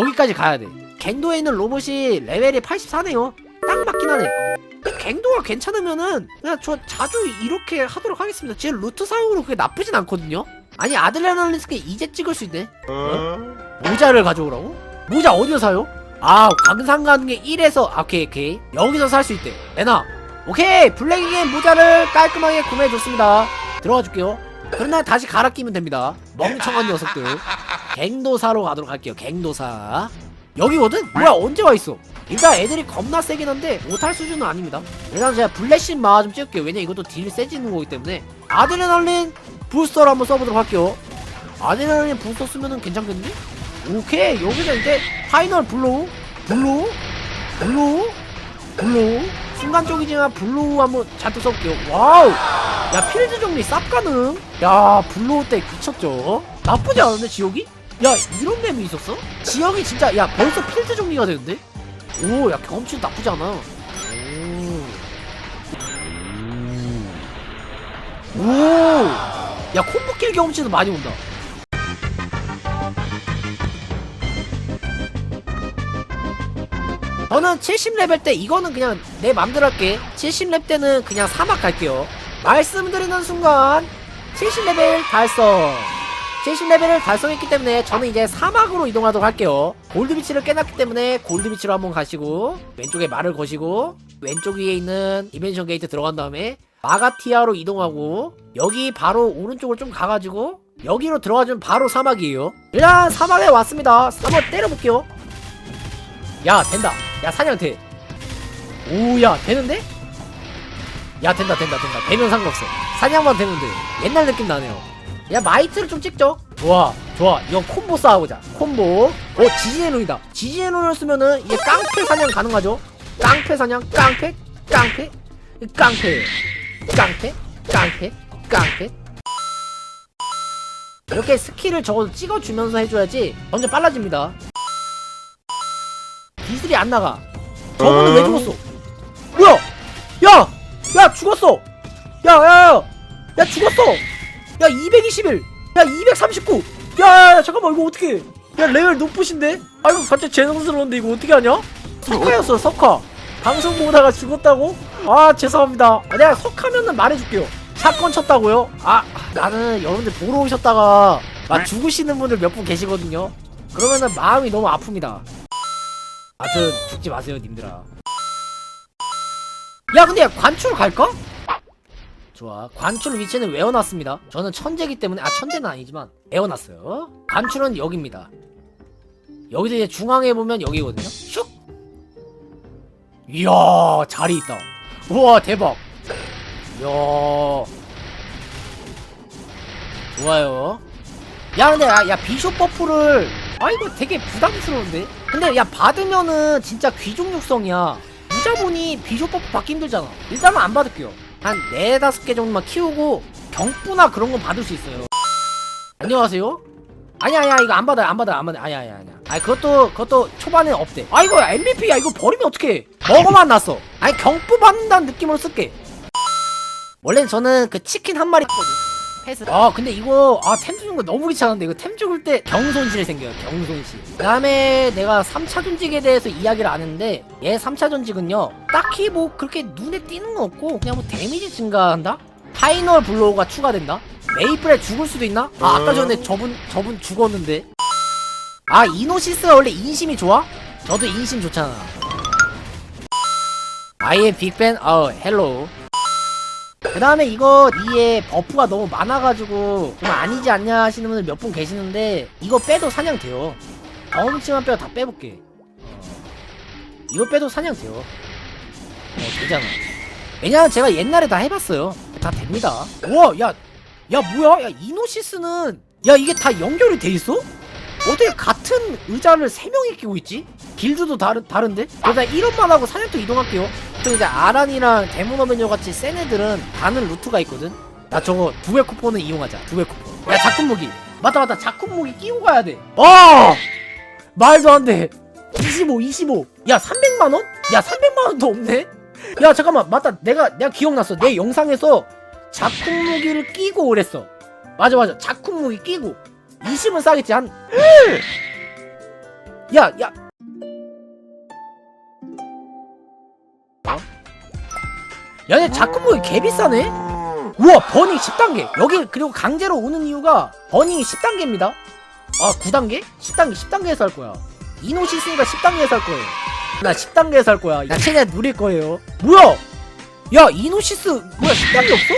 여기까지 가야 돼. 갱도에 있는 로봇이 레벨이 84네요. 딱 맞긴 하네. 갱도가 괜찮으면은 그냥 저 자주 이렇게 하도록 하겠습니다. 제 루트상으로 그게 나쁘진 않거든요. 아니 아드레날린스크 이제 찍을 수 있네. 어? 모자를 가져오라고? 모자 어디서 사요? 아 광산 가는 게 1에서. 아, 오케이 오케이. 여기서 살 수 있대. 애나. 오케이 블랙이겐 모자를 깔끔하게 구매해줬습니다. 들어가 줄게요. 날 다시 갈아 끼면 됩니다. 멍청한 녀석들 갱도사로 가도록 할게요 갱도사. 여기거든? 뭐야 언제 와있어? 일단 애들이 겁나 세긴 한데 못할 수준은 아닙니다. 일단 제가 블랙신 마화 좀 찍을게요. 왜냐 이것도 딜 세지는 거기 때문에. 아드레날린 부스터를 한번 써보도록 할게요. 아드레날린 부스터 쓰면은 괜찮겠는데? 오케이 여기서 이제 파이널 블로우 블로우 블로우 블로우 순간적이지만 블로우 한번 잔뜩 써볼게요. 와우! 야 필드 정리 쌉 가능? 야 블로우 때 미쳤죠? 나쁘지 않은데 지역이? 야 이런 맵이 있었어? 지역이 진짜 야 벌써 필드 정리가 되는데? 오 야 경험치도 나쁘지 않아. 오야 콤보킬 경험치도 많이 온다. 저는 70레벨 때 이거는 그냥 내 맘대로 할게. 70렙 때는 그냥 사막 갈게요. 말씀드리는 순간 70레벨 달성 70레벨을 달성했기 때문에 저는 이제 사막으로 이동하도록 할게요. 골드비치를 깨놨기 때문에 골드비치로 한번 가시고 왼쪽에 말을 거시고 왼쪽 위에 있는 디멘션 게이트 들어간 다음에 마가티아로 이동하고 여기 바로 오른쪽으로 좀 가가지고 여기로 들어가주면 바로 사막이에요. 일단 사막에 왔습니다. 한번 때려볼게요. 야 된다. 야 사냥 돼 오야 되는데? 야 된다 된다 된다. 되면 상관없어. 사냥만 돼 옛날 느낌 나네요 야 마이트를 좀 찍죠 좋아 좋아 이건 콤보 싸워보자 콤보 오 지지에논이다 지지에논을 쓰면은 이게 깡패 사냥 가능하죠 깡패 사냥 깡패 깡패 깡패 깡패 깡패 깡패 이렇게 스킬을 적어도 찍어주면서 해줘야지 점점 빨라집니다 기술이 안 나가. 저거는 왜 죽었어? 뭐야? 야! 야 죽었어! 야, 야, 야! 야 죽었어! 야 221! 야 239! 야, 야, 야 잠깐만 이거 어떻게? 야 레벨 높으신데? 아 이거 갑자기 재능스러운데 이거 어떻게 하냐? 석화였어 석화. 방송 보다가 죽었다고? 아 죄송합니다. 아, 내가 석하면은 말해줄게요. 사건 쳤다고요? 아 나는 여러분들 보러 오셨다가 막 죽으시는 분들 몇 분 계시거든요. 그러면은 마음이 너무 아픕니다. 하여튼 죽지 마세요 님들아 야 근데 야, 관출 갈까? 좋아. 관출 위치는 외워놨습니다. 저는 천재기 때문에 아 천재는 아니지만 외워놨어요. 관출은 여기입니다. 여기서 이제 중앙에 보면 여기거든요. 슉! 이야 자리 있다. 우와 대박. 이야. 좋아요. 야 근데 야, 야 비숍 버프를 아 이거 되게 부담스러운데? 근데 야 받으면은 진짜 귀족 육성이야. 무자본이 비숍 버프 받기 힘들잖아. 일단은 안 받을게요 한 네다섯 개 정도만 키우고 경부나 그런 건 받을 수 있어요. 안녕하세요? 아니야 아니야 이거 안 받아요 안 받아요 안 받아요. 아니야 아니야 아니야. 아니 그것도 그것도 초반에 없대. 아 이거 MVP야 이거 버리면 어떡해? 먹어만 놨어. 아니 경부 받는다는 느낌으로 쓸게. 원래는 저는 그 치킨 한 마리 거든 패스. 아 근데 이거 아 템 주는 거 너무 귀찮은데 이거 템 죽을 때 경손실 생겨요 경손실 그 다음에 내가 3차 전직에 대해서 이야기를 안 했는데 얘 3차 전직은요 딱히 뭐 그렇게 눈에 띄는 거 없고 그냥 뭐 데미지 증가한다? 파이널 블로우가 추가된다? 메이플에 죽을 수도 있나? 아 아까 전에 저분 저분 죽었는데 아 이노시스가 원래 인심이 좋아? 저도 인심 좋잖아 아이의 빅팬 어 헬로우 그 다음에 이거 이에 버프가 너무 많아가지고 좀 아니지 않냐 하시는 분들 몇 분 계시는데 이거 빼도 사냥 돼요 경험치만 빼고 다 빼볼게 어. 이거 빼도 사냥 돼요 어 되잖아 왜냐면 제가 옛날에 다 해봤어요 다 됩니다 우와 야, 야 뭐야 야 이노시스는 야 이게 다 연결이 돼 있어? 어떻게 같은 의자를 3명이 끼고 있지? 길드도 다른, 다른데? 일단 1원만 하고 사냥터 이동할게요 또 이제 아란이랑 데모너맨요 같이 센 애들은 가는 루트가 있거든? 나 저거 두 배 쿠폰을 이용하자. 두 배 쿠폰. 야 자쿤 무기. 맞다 맞다. 자쿤 무기 끼고 가야 돼. 어! 말도 안 돼. 25 25 야 300만원? 야 300만원도 없네? 야 잠깐만. 맞다. 내가 내가 기억났어. 내 영상에서 자쿤 무기를 끼고 그랬어. 맞아 맞아. 자쿤 무기 끼고. 20은 싸겠지. 한 야, 야. 야, 얘 자꾸 뭐 개비싸네? 우와, 버닝 10단계. 여기 그리고 강제로 오는 이유가 버닝이 10단계입니다. 아, 9단계? 10단계, 10단계에서 할 거야. 이노시 있으니까 10단계에서 할 거예요. 나 10단계에서 할 거야. 나 최대한 누릴 거예요. 뭐야? 야, 이노시스 뭐야? 10단계 없어?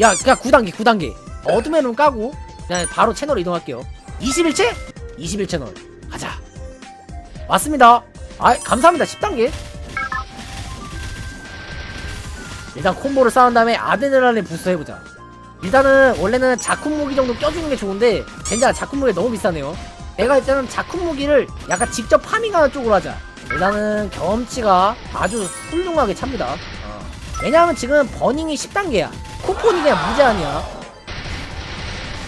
야, 그냥 9단계, 9단계. 어둠의 룸 까고 그냥 바로 채널 이동할게요. 21채? 21채널. 가자. 왔습니다. 아, 감사합니다. 10단계. 일단 콤보를 쌓은 다음에 아드레날린 부스터 해보자. 일단은 원래는 자쿤 무기 정도 껴주는 게 좋은데 젠장 자쿤 무기 너무 비싸네요. 내가 일단은 자쿤 무기를 약간 직접 파밍하는 쪽으로 하자. 일단은 경험치가 아주 훌륭하게 찹니다. 어. 왜냐하면 지금 버닝이 10단계야. 쿠폰이 그냥 무제한이야.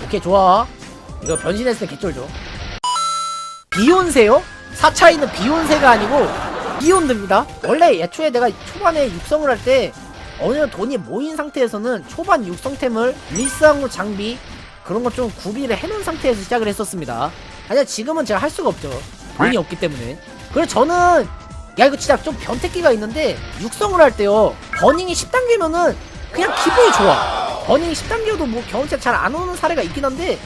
오케이 좋아. 이거 변신했을 때 개쩔죠. 비욘세요? 4차이는 비욘세가 아니고 비욘드입니다. 원래 애초에 내가 초반에 육성을 할 때 어느 정도 돈이 모인 상태에서는 초반 육성템을 리쌍으로 장비 그런 거좀 구비를 해놓은 상태에서 시작을 했었습니다. 하지만 지금은 제가 할 수가 없죠. 돈이 없기 때문에. 그래서 저는 야 이거 진짜 좀 변태기가 있는데 육성을 할 때요 버닝이 10단계면은 그냥 기분이 좋아. 버닝이 10단계여도 뭐 경험치가 잘 안 오는 사례가 있긴 한데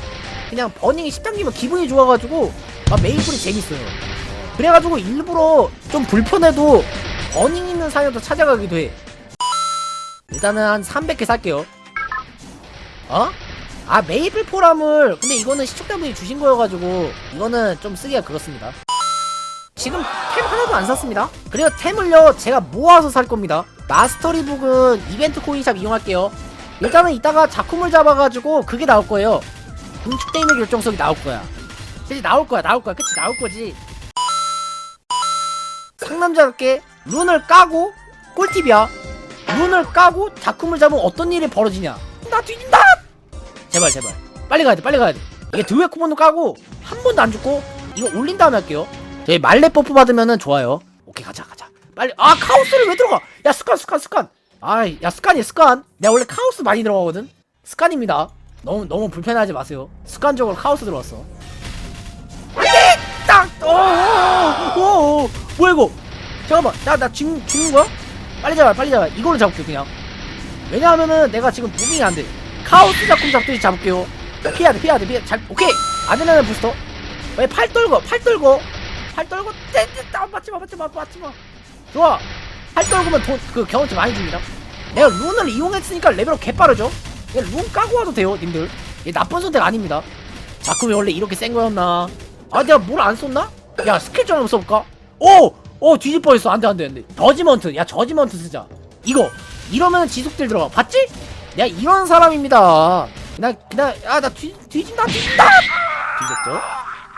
그냥 버닝이 10단계면 기분이 좋아가지고 아, 메이플이 재밌어요. 그래가지고 일부러 좀 불편해도 버닝 있는 사냥도 찾아가기도 해. 일단은 한 300개 살게요. 어? 아 메이플 포람을 근데 이거는 시청자분이 주신 거여가지고 이거는 좀 쓰기가 그렇습니다. 지금 템 하나도 안 샀습니다. 그리고 템을요 제가 모아서 살 겁니다. 마스터리 북은 이벤트 코인샵 이용할게요. 일단은 이따가 작품을 잡아가지고 그게 나올 거예요. 있는 결정석이 나올 거야. 그치 나올 거야 나올 거야 그치 나올 거지. 상남자답게 룬을 까고 꿀팁이야. 룬을 까고 작품을 잡으면 어떤 일이 벌어지냐? 나 뒤진다! 제발 제발 빨리 가야 돼 빨리 가야 돼. 이게 드웨 쿠폰도 까고 한 번도 안 죽고 이거 올린 다음에 할게요. 저희 말레 버프 받으면은 좋아요. 오케이 가자 가자. 빨리 아 카오스를 왜 들어가? 야 스칸 스칸 스칸. 아야 스칸이 스칸. 내가 원래 카오스 많이 들어가거든. 스칸입니다. 너무 너무 불편하지 마세요. 습관적으로 카오스 들어왔어. 딱! 어, 오오오오 뭐야 이거? 잠깐만 나나 죽 죽는 거야? 빨리 잡아 빨리 잡아 이걸로 잡을게 그냥. 왜냐하면은 내가 지금 무빙이 안 돼. 카오스 작품 잡듯이 잡을게요. 피해야 돼 피해야 돼 피해. 잘 오케이 아드레날린 부스터. 왜 팔 떨고 팔 떨고 팔 떨고 떼떼 맞지 마 맞지 마 맞지 마. 좋아. 팔 떨구면 돈 그 경험치 많이 줍니다. 내가 룬을 이용했으니까 레벨업 개 빠르죠. 그냥 룬 까고 와도 돼요, 님들. 얘 나쁜 선택 아닙니다. 자꾸이 원래 이렇게 센 거였나? 아, 내가 뭘 안 썼나? 야, 스킬 좀 한번 써볼까? 오! 오, 뒤질 뻔했어. 안 돼, 안 돼, 안 돼. 저지먼트. 야, 저지먼트 쓰자. 이거. 이러면 지속딜 들어가. 봤지? 내가 이런 사람입니다. 나, 나, 아, 나 뒤, 뒤진다, 뒤진다! 뒤졌죠?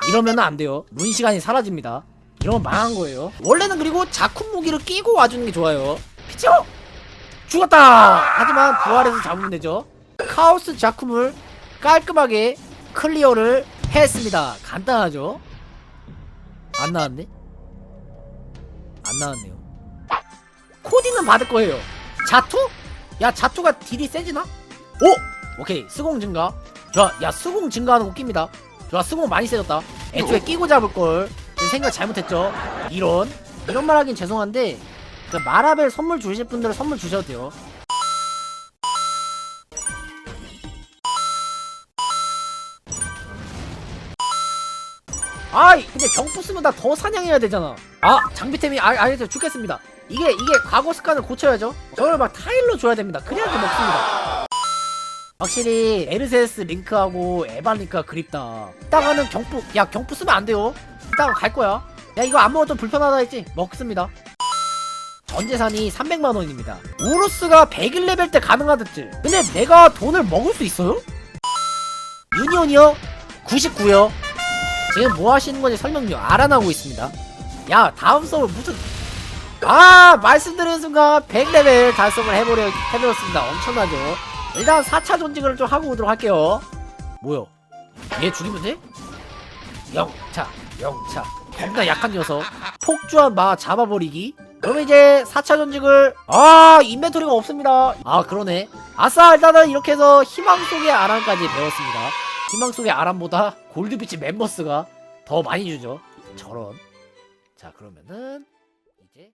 이러면 안 돼요. 룬 시간이 사라집니다. 이러면 망한 거예요. 원래는 그리고 자쿤 무기를 끼고 와주는 게 좋아요. 피쳐! 죽었다! 하지만 부활해서 잡으면 되죠. 카오스 자쿰을 깔끔하게 클리어를 했습니다. 간단하죠? 안 나왔네? 안 나왔네요. 코디는 받을 거예요. 자투? 야, 자투가 딜이 세지나? 오! 오케이, 스공 증가. 좋아, 야, 스공 증가하는 거 낍니다. 좋아, 스공 많이 세졌다. 애초에 끼고 잡을 걸. 생각 잘못했죠. 이런. 이런 말 하긴 죄송한데, 그 마라벨 선물 주실 분들은 선물 주셔도 돼요. 아이 근데 경프 쓰면 나 더 사냥해야 되잖아. 아 장비템이 아, 알겠어요. 죽겠습니다. 이게 이게 과거 습관을 고쳐야죠. 저를 막 타일로 줘야 됩니다. 그래야지 먹습니다. 확실히 에르세스 링크하고 링크가 그립다. 이따가는 경프 야 경프 쓰면 안 돼요. 이따가 갈 거야. 야 이거 안 먹어도 불편하다 했지? 먹습니다. 전 재산이 300만 원입니다. 우루스가 101레벨 때 가능하댔지. 근데 내가 돈을 먹을 수 있어요? 유니온이요? 99요 지금 뭐 하시는 건지 설명요 알아나고 있습니다. 야, 다음 서울 무슨 아, 말씀드린 순간 100레벨 달성을 해보려 해보렸습니다. 엄청나죠? 일단 4차 존직을 좀 하고 오도록 할게요. 뭐요? 얘 죽이면 돼? 영차, 영차. 겁나 약한 녀석. 폭주한 마 잡아버리기. 그럼 이제 4차 전직을 아 인벤토리가 없습니다 아 그러네 아싸 일단은 이렇게 해서 희망 속의 아람까지 배웠습니다 희망 속의 아람보다 골드비치 멤버스가 더 많이 주죠. 저런. 자 그러면은 이제